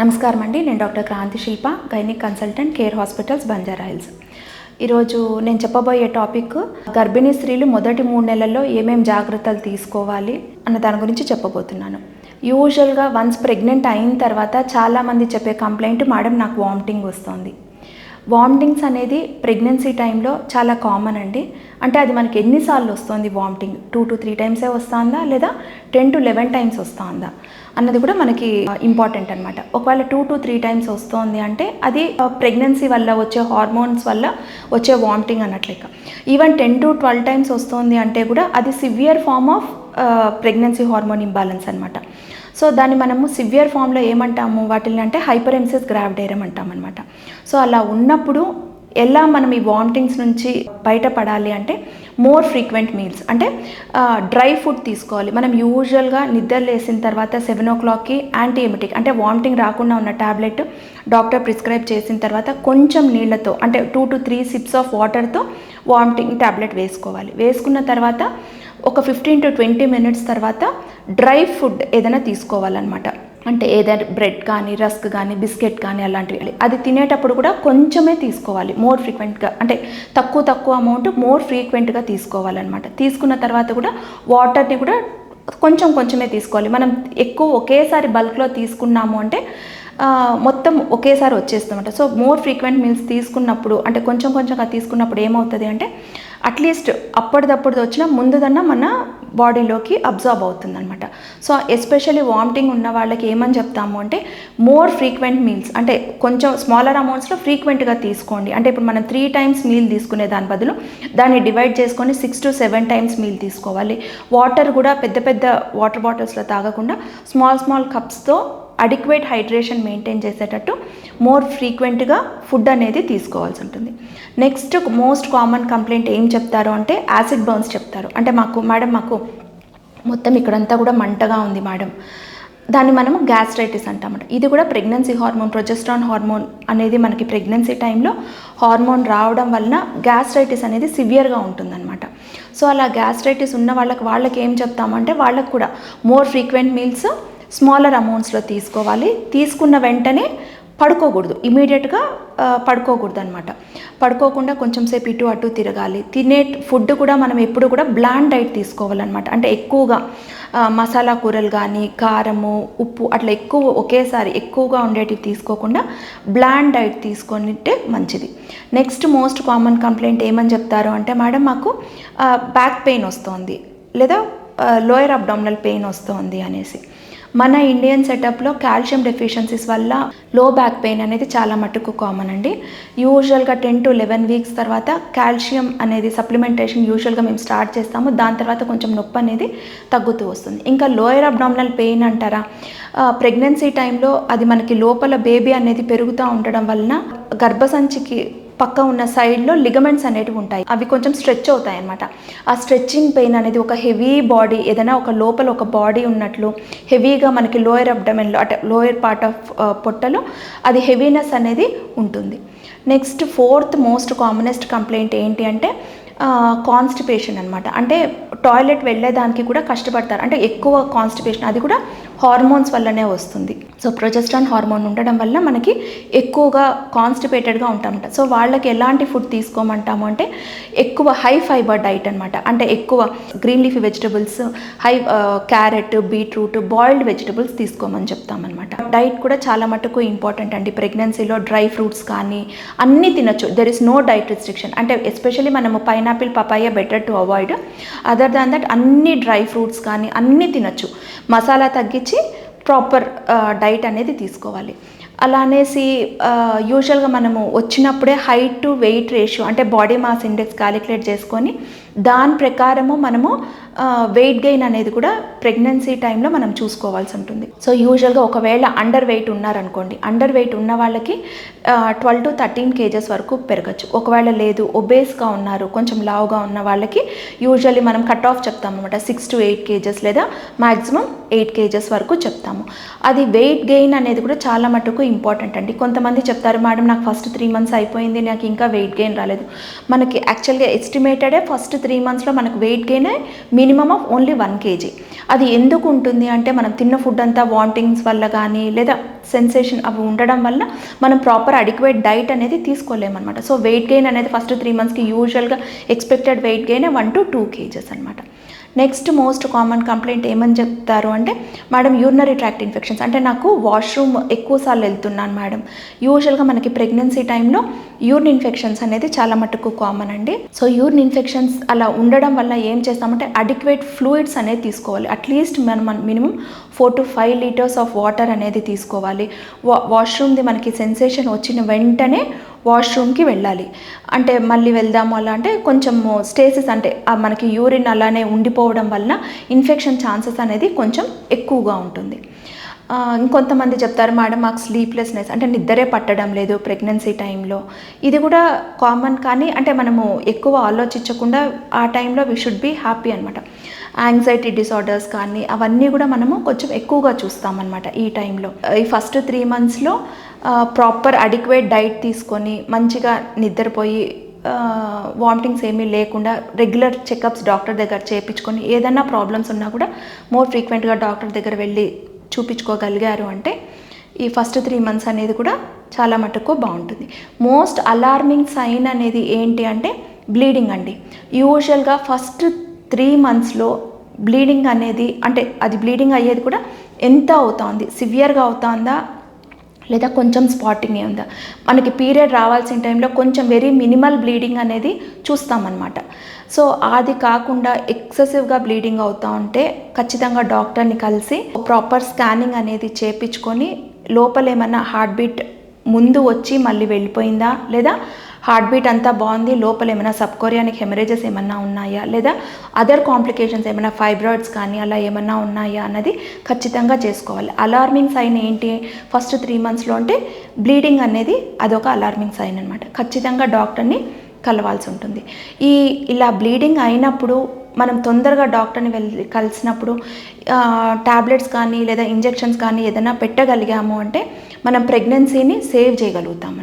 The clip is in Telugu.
నమస్కారం అండి. నేను doctor Kranti Shilpa gynaec consultant Care Hospitals Banjara Hills. ఈరోజు నేను చెప్పబోయే టాపిక్ గర్భిణీ స్త్రీలు మొదటి మూడు నెలల్లో ఏమేమి జాగ్రత్తలు తీసుకోవాలి అన్న దాని గురించి చెప్పబోతున్నాను. యూజువల్గా వన్స్ ప్రెగ్నెంట్ అయిన తర్వాత చాలామంది చెప్పే కంప్లైంట్ మేడం నాకు వామిటింగ్ వస్తుంది. వామిటింగ్స్ అనేది ప్రెగ్నెన్సీ టైంలో చాలా కామన్ అండి. అంటే అది మనకి ఎన్నిసార్లు వస్తుంది వామిటింగ్? టూ టు త్రీ టైమ్సే వస్తుందా? లేదా టెన్ టు లెవెన్ టైమ్స్ వస్తుందా? అన్నది కూడా మనకి ఇంపార్టెంట్ అనమాట ఒకవేళ టూ టు త్రీ టైమ్స్ వస్తుంది అంటే అది ప్రెగ్నెన్సీ వల్ల వచ్చే హార్మోన్స్ వల్ల వచ్చే vomiting అన్నట్లెక్క even ten to twelve times వస్తుంది అంటే కూడా అది severe form of pregnancy hormone imbalance అనమాట సో దాన్ని మనము సివియర్ ఫామ్లో ఏమంటాము? వాటిని అంటే హైపర్ గ్రావిడేరం అంటామన్నమాట సో అలా ఉన్నప్పుడు ఎలా మనం ఈ వామిటింగ్స్ నుంచి బయటపడాలి అంటే మోర్ ఫ్రీక్వెంట్ మీల్స్. అంటే డ్రై ఫుడ్ తీసుకోవాలి. మనం యూజువల్గా నిద్ర లేసిన తర్వాత సెవెన్ ఓ క్లాక్కి యాంటీఎమిటిక్ అంటే వామిటింగ్ రాకుండా ఉన్న ట్యాబ్లెట్ డాక్టర్ ప్రిస్క్రైబ్ చేసిన తర్వాత కొంచెం నీళ్ళతో అంటే two to three sips of వాటర్తో వామిటింగ్ ట్యాబ్లెట్ వేసుకోవాలి. వేసుకున్న తర్వాత ఒక ఫిఫ్టీన్ టు ట్వంటీ మినిట్స్ తర్వాత డ్రై ఫుడ్ ఏదైనా తీసుకోవాలన్నమాట. అంటే ఏదైనా బ్రెడ్ కానీ రస్క్ కానీ బిస్కెట్ కానీ అలాంటివి అది తినేటప్పుడు కూడా కొంచెమే తీసుకోవాలి. మోర్ ఫ్రీక్వెంట్గా అంటే తక్కువ తక్కువ అమౌంట్ మోర్ ఫ్రీక్వెంట్గా తీసుకోవాలన్నమాట. తీసుకున్న తర్వాత కూడా వాటర్ని కూడా కొంచెం కొంచెమే తీసుకోవాలి. మనం ఎక్కువ ఒకేసారి బల్క్లో తీసుకున్నాము అంటే మొత్తం ఒకేసారి వచ్చేస్తామంట సో మోర్ ఫ్రీక్వెంట్ మీల్స్ తీసుకున్నప్పుడు అంటే కొంచెం కొంచెంగా తీసుకున్నప్పుడు ఏమవుతుంది అంటే అట్లీస్ట్ అప్పటిదప్పుడు వచ్చిన ముందుదన్న మన బాడీలోకి అబ్జార్బ్ అవుతుందనమాట సో ఎస్పెషల్లీ వామిటింగ్ ఉన్న వాళ్ళకి ఏమని చెప్తాము అంటే మోర్ ఫ్రీక్వెంట్ మీల్స్ అంటే కొంచెం స్మాలర్ అమౌంట్స్లో ఫ్రీక్వెంట్గా తీసుకోండి. అంటే ఇప్పుడు మనం త్రీ టైమ్స్ మీల్ తీసుకునే దాని బదులు దాన్ని డివైడ్ చేసుకొని six to seven times meal తీసుకోవాలి. వాటర్ కూడా పెద్ద పెద్ద వాటర్ బాటిల్స్లో తాగకుండా స్మాల్ స్మాల్ కప్స్తో అడిక్వేట్ హైడ్రేషన్ మెయింటైన్ చేసేటట్టు మోర్ ఫ్రీక్వెంట్గా ఫుడ్ అనేది తీసుకోవాల్సి ఉంటుంది. నెక్స్ట్ మోస్ట్ కామన్ కంప్లైంట్ ఏం చెప్తారు అంటే యాసిడ్ బర్న్స్ చెప్తారు. అంటే మాకు మేడం మాకు మొత్తం ఇక్కడంతా కూడా మంటగా ఉంది మేడం దాన్ని మనము గ్యాస్ట్రైటిస్ అంటామట. ఇది కూడా ప్రెగ్నెన్సీ హార్మోన్ ప్రొజెస్ట్రాన్ హార్మోన్ అనేది మనకి ప్రెగ్నెన్సీ టైంలో హార్మోన్ రావడం వలన గ్యాస్ట్రైటిస్ అనేది సివియర్గా ఉంటుందన్నమాట. సో అలా గ్యాస్ట్రైటిస్ ఉన్న వాళ్ళకి వాళ్ళకి ఏం చెప్తామంటే వాళ్ళకు కూడా మోర్ ఫ్రీక్వెంట్ మీల్స్ స్మాలర్ అమౌంట్స్లో తీసుకోవాలి. తీసుకున్న వెంటనే పడుకోకూడదు. ఇమీడియట్గా పడుకోకూడదు అనమాట పడుకోకుండా కొంచెం సేపు ఇటు అటు తిరగాలి. తినే ఫుడ్ కూడా మనం ఎప్పుడు కూడా బ్లాండ్ డైట్ తీసుకోవాలన్నమాట. అంటే ఎక్కువగా మసాలా కూరలు కానీ కారము ఉప్పు అట్లా ఎక్కువ ఒకేసారి ఎక్కువగా ఉండేటివి తీసుకోకుండా బ్లాండ్ డైట్ తీసుకుంటే మంచిది. నెక్స్ట్ మోస్ట్ కామన్ కంప్లైంట్ ఏమని చెప్తారు అంటే మేడం మాకు బ్యాక్ పెయిన్ వస్తుంది లేదా లోయర్ అబ్డామినల్ పెయిన్ వస్తుంది అనేసి. మన ఇండియన్ సెటప్లో కాల్షియం డెఫిషియన్సీస్ వల్ల లో బ్యాక్ పెయిన్ అనేది చాలా మటుకు కామన్ అండి. యూజువల్గా టెన్ టు లెవెన్ వీక్స్ తర్వాత కాల్షియం అనేది సప్లిమెంటేషన్ యూజువల్గా మేము స్టార్ట్ చేస్తాము. దాని తర్వాత కొంచెం నొప్పి అనేది తగ్గుతూ వస్తుంది. ఇంకా లోయర్ అబ్డామినల్ పెయిన్ అంటారా? ప్రెగ్నెన్సీ టైంలో అది మనకి లోపల బేబీ అనేది పెరుగుతూ ఉండడం వలన గర్భసంచికి పక్క ఉన్న సైడ్లో లిగమెంట్స్ అనేటివి ఉంటాయి. అవి కొంచెం స్ట్రెచ్ అవుతాయి అనమాట ఆ స్ట్రెచ్చింగ్ పెయిన్ అనేది ఒక హెవీ బాడీ ఏదైనా ఒక లోపల ఒక బాడీ ఉన్నట్లు హెవీగా మనకి లోయర్ అబ్డమెన్లో అంటే లోయర్ పార్ట్ ఆఫ్ పొట్టలో అది హెవీనెస్ అనేది ఉంటుంది. Next fourth most commonest complaint ఏంటి అంటే కాన్స్టిపేషన్ అనమాట అంటే టాయిలెట్ వెళ్ళేదానికి కూడా కష్టపడతారు. అంటే ఎక్కువ కాన్స్టిపేషన్ అది కూడా హార్మోన్స్ వల్లనే వస్తుంది. సో ప్రొజెస్ట్రాన్ హార్మోన్ ఉండడం వల్ల మనకి ఎక్కువగా కాన్స్టిపేటెడ్గా ఉంటామంట సో వాళ్ళకి ఎలాంటి ఫుడ్ తీసుకోమంటాము అంటే ఎక్కువ హై ఫైబర్ డైట్ అనమాట అంటే ఎక్కువ green leafy vegetables high carrot beetroot boiled vegetables తీసుకోమని చెప్తామన్నమాట. డైట్ కూడా చాలా మటుకు ఇంపార్టెంట్ అండి. ప్రెగ్నెన్సీలో డ్రై ఫ్రూట్స్ కానీ అన్నీ తినొచ్చు. There is no diet restriction అంటే ఎస్పెషల్లీ మనము pineapple papaya better to avoid other than that అన్ని డ్రై ఫ్రూట్స్ కానీ అన్నీ తినొచ్చు. మసాలా తగ్గించి ప్రాపర్ డైట్ uh, అనేది తీసుకోవాలి. అలా అనేసి యూజువల్గా మనము వచ్చినప్పుడే హైట్ టు వెయిట్ రేషియో అంటే బాడీ మాస్ ఇండెక్స్ క్యాలిక్యులేట్ చేసుకొని దాని ప్రకారము మనము వెయిట్ గెయిన్ అనేది కూడా ప్రెగ్నెన్సీ టైంలో మనం చూసుకోవాల్సి ఉంటుంది. సో యూజువల్గా ఒకవేళ అండర్ వెయిట్ ఉన్నారనుకోండి అండర్ వెయిట్ ఉన్న వాళ్ళకి ట్వెల్వ్ టు థర్టీన్ కేజెస్ వరకు పెరగచ్చు. ఒకవేళ లేదు ఒబేస్గా ఉన్నారు కొంచెం లావుగా ఉన్న వాళ్ళకి యూజువల్లీ మనం కట్ ఆఫ్ చెప్తాం అనమాట సిక్స్ టు ఎయిట్ కేజెస్ లేదా మ్యాక్సిమం ఎయిట్ కేజెస్ వరకు చెప్తాము. అది వెయిట్ గెయిన్ అనేది కూడా చాలా మటుకు ఇంపార్టెంట్ అండి. కొంతమంది చెప్తారు మేడం నాకు ఫస్ట్ త్రీ మంత్స్ అయిపోయింది నాకు ఇంకా వెయిట్ గెయిన్ రాలేదు. మనకి యాక్చువల్గా ఎస్టిమేటెడే ఫస్ట్ త్రీ మంత్స్లో మనకు weight గెయినే minimum of only one kg అది ఎందుకు ఉంటుంది అంటే మనం తిన్న ఫుడ్ అంతా వాంటింగ్స్ వల్ల కానీ లేదా సెన్సేషన్ అవి ఉండడం వల్ల మనం ప్రాపర్ అడిక్వేట్ డైట్ అనేది తీసుకోలేమన్నమాట. సో వెయిట్ గెయిన్ అనేది ఫస్ట్ త్రీ మంత్స్కి యూజువల్గా expected weight gain one to two kgs అనమాట నెక్స్ట్ మోస్ట్ కామన్ కంప్లైంట్ ఏమని చెప్తారు అంటే మేడం యూరినరీ ట్రాక్ట్ ఇన్ఫెక్షన్స్ అంటే నాకు వాష్రూమ్ ఎక్కువసార్లు వెళ్తున్నాను మేడం యూజువల్గా మనకి ప్రెగ్నెన్సీ టైంలో యూరిన్ ఇన్ఫెక్షన్స్ అనేది చాలా మటుకు కామన్ అండి. సో యూరిన్ ఇన్ఫెక్షన్స్ అలా ఉండడం వల్ల ఏం చేస్తామంటే అడిక్వేట్ ఫ్లూయిడ్స్ అనేది తీసుకోవాలి. అట్లీస్ట్ మనం minimum four to five litres of water అనేది తీసుకోవాలి. వా వాష్రూమ్ది మనకి సెన్సేషన్ వచ్చిన వెంటనే వాష్రూమ్కి వెళ్ళాలి. అంటే మళ్ళీ వెళ్దాము అలా అంటే కొంచెం స్టేసెస్ అంటే ఆ మనకి యూరిన్ అలానే ఉండిపోవడం వలన ఇన్ఫెక్షన్ ఛాన్సెస్ అనేది కొంచెం ఎక్కువగా ఉంటుంది. ఇంకొంతమంది చెప్తారు మేడం మాకు స్లీప్లెస్నెస్ అంటే నిద్రే పట్టడం లేదు ప్రెగ్నెన్సీ టైంలో ఇది కూడా కామన్ కానీ అంటే మనము ఎక్కువ ఆలోచించకుండా ఆ టైంలో వీ షుడ్ బీ హ్యాపీ అనమాట యాంగ్జైటీ డిసార్డర్స్ కానీ అవన్నీ కూడా మనము కొంచెం ఎక్కువగా చూస్తామన్నమాట ఈ టైంలో ఈ ఫస్ట్ త్రీ మంత్స్లో ప్రాపర్ అడిక్వేట్ డైట్ తీసుకొని మంచిగా నిద్రపోయి వామిటింగ్స్ ఏమీ లేకుండా రెగ్యులర్ చెకప్స్ డాక్టర్ దగ్గర చేయించుకొని ఏదైనా ప్రాబ్లమ్స్ ఉన్నా కూడా మోర్ ఫ్రీక్వెంట్గా డాక్టర్ దగ్గర వెళ్ళి చూపించుకోగలిగారు అంటే ఈ ఫస్ట్ త్రీ మంత్స్ అనేది కూడా చాలా మటుకు బాగుంటుంది. మోస్ట్ అలార్మింగ్ సైన్ అనేది ఏంటి అంటే బ్లీడింగ్ అండి. యూజువల్గా ఫస్ట్ త్రీ మంత్స్లో బ్లీడింగ్ అనేది అంటే అది బ్లీడింగ్ అయ్యేది కూడా ఎంత అవుతోంది? సివియర్గా అవుతుందా? లేదా కొంచెం స్పాటింగ్ ఉందా? మనకి పీరియడ్ రావాల్సిన టైంలో కొంచెం వెరీ మినిమల్ బ్లీడింగ్ అనేది చూస్తామన్నమాట. సో అది కాకుండా ఎక్సెసివ్గా బ్లీడింగ్ అవుతూ ఉంటే ఖచ్చితంగా డాక్టర్ని కలిసి ప్రాపర్ స్కానింగ్ అనేది చేపించుకొని లోపల ఏమన్నా హార్ట్ బీట్ ముందు వచ్చి మళ్ళీ వెళ్ళిపోయిందా? లేదా హార్ట్ బీట్ అంతా బాగుంది లోపల ఏమైనా సబ్కోరియానిక్ హెమరేజెస్ ఏమన్నా ఉన్నాయా? లేదా అదర్ కాంప్లికేషన్స్ ఏమైనా ఫైబ్రాయిడ్స్ కానీ అలా ఏమన్నా ఉన్నాయా అన్నది ఖచ్చితంగా చేసుకోవాలి. అలార్మింగ్ సైన్ ఏంటి? ఫస్ట్ త్రీ మంత్స్లో అంటే బ్లీడింగ్ అనేది అదొక అలార్మింగ్ సైన్ అనమాట ఖచ్చితంగా డాక్టర్ని కలవాల్సి ఉంటుంది. ఈ ఇలా బ్లీడింగ్ అయినప్పుడు మనం తొందరగా డాక్టర్ని వెళ్ళి కలిసినప్పుడు టాబ్లెట్స్ కానీ లేదా ఇంజెక్షన్స్ కానీ ఏదైనా పెట్టగలిగాము అంటే మనం ప్రెగ్నెన్సీని సేవ్ చేయగలుగుతాం